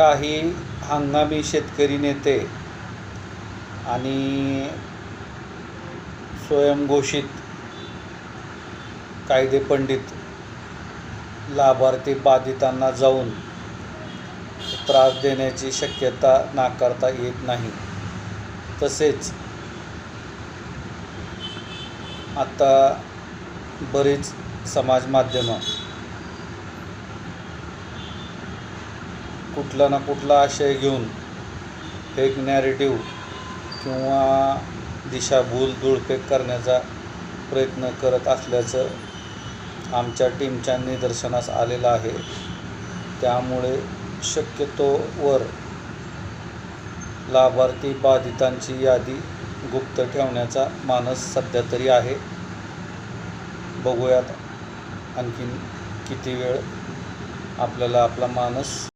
काही हंगामी शेतकरी नेते आणि स्वयंघोषित कायदे पंडित लाभार्थी बाधितांना जाऊन त्रास देण्याची शक्यता नाकारता येत नाही. तसेच आता बरीच समाज माध्यमं कुठला ना कुठला आशय घेऊन फेक नॅरेटिव्ह किंवा दिशाभूल धुळफेक करण्याचा प्रयत्न करत असल्याचं आमच्या टीमच्या निदर्शनास आलेलं आहे. त्यामुळे शक्यतोवर लाभार्थी बाधितांची यादी गुप्त ठेवण्याचा मानस सध्या तरी आहे. बघूयात आणखीन किती वेळ आपल्याला आपला मानस